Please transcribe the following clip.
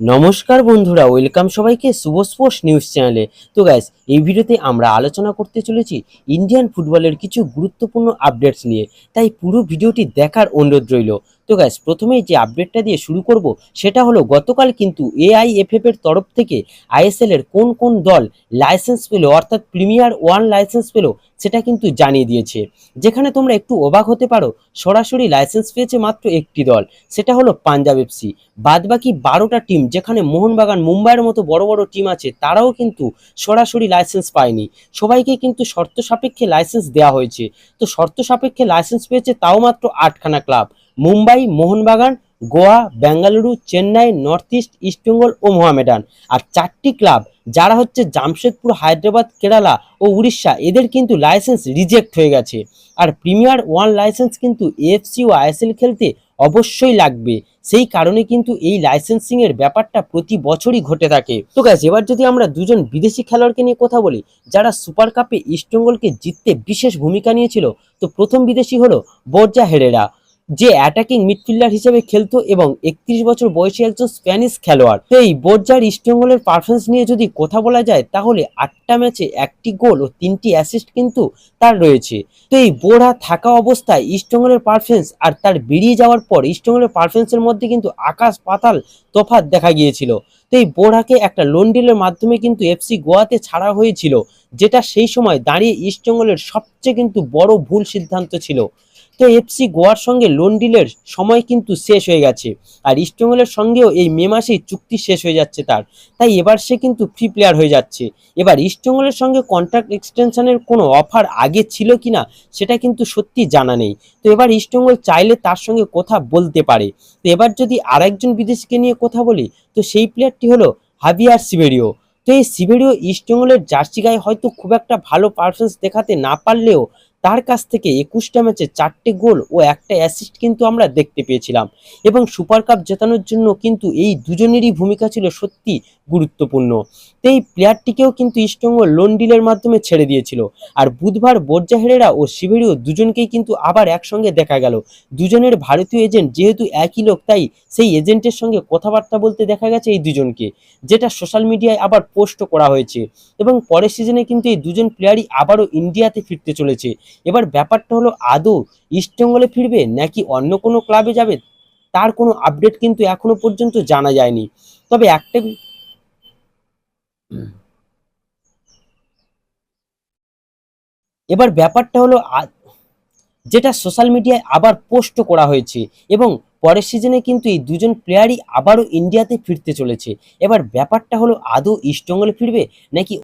নমস্কার বন্ধুরা, ওয়েলকাম সবাইকে শুভ স্পোর্টস নিউজ চ্যানেলে। তো গ্যাস এই ভিডিওতে আমরা আলোচনা করতে চলেছি ইন্ডিয়ান ফুটবলের কিছু গুরুত্বপূর্ণ আপডেটস নিয়ে। তাই পুরো ভিডিওটি দেখার অনুরোধ রইল। তো গ্যাস প্রথমেই যে আপডেটটা দিয়ে শুরু করব, সেটা হলো গতকাল কিন্তু এআইএফএফ এর তরফ থেকে আইএসএল এর কোন কোন দল লাইসেন্স পেল, অর্থাৎ প্রিমিয়ার ওয়ান লাইসেন্স পেল, সেটা কিন্তু জানিয়ে দিয়েছে। যেখানে তোমরা একটু অবাক হতে পারো, সরাসরি লাইসেন্স পেয়েছে মাত্র একটি দল, সেটা হলো পাঞ্জাব এফসি বাদবাকি বারোটা টিম যেখানে মোহনবাগান, মুম্বাইয়ের মতো বড় বড় টিম আছে, তারাও কিন্তু সরাসরি লাইসেন্স পায়নি। সবাইকে কিন্তু শর্ত সাপেক্ষে লাইসেন্স দেওয়া হয়েছে। তো শর্ত সাপেক্ষে লাইসেন্স পেয়েছে তাও মাত্র আটখানা club Mumbai, Mohun Bagan, Goa, Bengaluru, Chennai, north east East Bengal ও মোহামেডান। আর চারটি ক্লাব, যারা হচ্ছে জামশেদপুর, হায়দ্রাবাদ, কেরালা ও উড়িষ্যা, এদের কিন্তু লাইসেন্স রিজেক্ট হয়ে গেছে। আর প্রিমিয়ার ওয়ান লাইসেন্স কিন্তু এএফসি ও আইএসএল খেলতে অবশ্যই লাগবে। সেই কারণে কিন্তু এই লাইসেন্সিং এর ব্যাপারটা প্রতি বছরই ঘটে থাকে। তো গ্যাস এবার যদি আমরা দুজন বিদেশি খেলোয়াড়কে নিয়ে কথা বলি, যারা সুপার কাপে ইস্টবেঙ্গলকে জিততে বিশেষ ভূমিকা নিয়েছিল, তো প্রথম বিদেশি হলো বর্জা হেরেরা। যে অ্যাটাকিং মিডফিল্ডার হিসেবে খেলতো এবং একত্রিশ বছর বয়সী একজন স্প্যানিশ খেলোয়াড়। সেই বোর্জার ইস্টবেঙ্গলের পারফরমেন্স নিয়ে যদি কথা বলা যায়, তাহলে আটটা ম্যাচে একটি গোল ও তিনটি অ্যাসিস্ট কিন্তু তার রয়েছে। তো এই থাকা অবস্থায় ইস্টবেঙ্গলের পারফরমেন্স আর তার বেরিয়ে যাওয়ার পর ইস্টবেঙ্গলের পারফরমেন্সের মধ্যে কিন্তু আকাশ পাতাল তফাৎ দেখা গিয়েছিল। তো এই একটা লোন ডিলের মাধ্যমে কিন্তু এফসি গোয়াতে ছাড়া হয়েছিল, যেটা সেই সময় দাঁড়িয়ে ইস্টবেঙ্গলের সবচেয়ে কিন্তু বড় ভুল সিদ্ধান্ত ছিল। তো এফসি গোয়ার সঙ্গে লোন ডিলের সময় কিন্তু শেষ হয়ে গেছে। আর ইস্টবেঙ্গলের সঙ্গেও এই মে মাসেই চুক্তি শেষ হয়ে যাচ্ছে তার। তাই এবার সে কিন্তু ফ্রি প্লেয়ার হয়ে যাচ্ছে। এবার ইস্টবেঙ্গলের সঙ্গে কন্ট্রাক্ট এক্সটেনশনের কোনো অফার আগে ছিল কি না সেটা কিন্তু সত্যি জানা নেই। তো এবার ইস্টবেঙ্গল চাইলে তার সঙ্গে কথা বলতে পারে। তো এবার যদি আরেকজন বিদেশিকে নিয়ে কথা বলি, তো সেই প্লেয়ারটি হলো হাবিয়ার সিবেরিও তো এই সিবেরিও ইস্টবেঙ্গলের জার্সি গায়ে হয়তো খুব একটা ভালো পারফরমেন্স দেখাতে না পারলেও তার কাছ থেকে একুশটা ম্যাচে চারটে গোল ও একটা অ্যাসিস্ট কিন্তু আমরা দেখতে পেয়েছিলাম। এবং সুপার কাপ জেতানোর জন্য কিন্তু এই দুজনেরই ভূমিকা ছিল সত্যি গুরুত্বপূর্ণ। এই প্লেয়ারটিকেও কিন্তু ইস্টবেঙ্গল লোন ডিলের মাধ্যমে ছেড়ে দিয়েছিল। আর বুধবার বর্জা হেরেরা ও শিবিরিও দুজনকেই কিন্তু আবার একসঙ্গে দেখা গেল। দুজনের ভারতীয় এজেন্ট যেহেতু একই লোক, তাই সেই এজেন্টের সঙ্গে কথাবার্তা বলতে দেখা গেছে এই দুজনকে, যেটা সোশ্যাল মিডিয়ায় আবার পোস্ট করা হয়েছে। এবং পরের সিজনে কিন্তু এই দুজন প্লেয়ারই আবারও ইন্ডিয়াতে ফিরতে চলেছে। এবার ব্যাপারটা হলো আদৌ ইস্টবেঙ্গলে ফিরবে নাকি অন্য কোনো ক্লাবে যাবে? তার কোনো আপডেট কিন্তু এখনও পর্যন্ত জানা যায়নি। তবে একটা এবার ব্যাপারটা হলো যেটা সোশ্যাল মিডিয়ায় আবার পোস্ট করা হয়েছে এবং পরের সিজনে কিন্তু এই দুজন প্লেয়ারই আবারও ইন্ডিয়াতে ফিরতে চলেছে। এবার ব্যাপারটা হলো আদৌ ইস্টবেঙ্গলে ফিরবে নাকি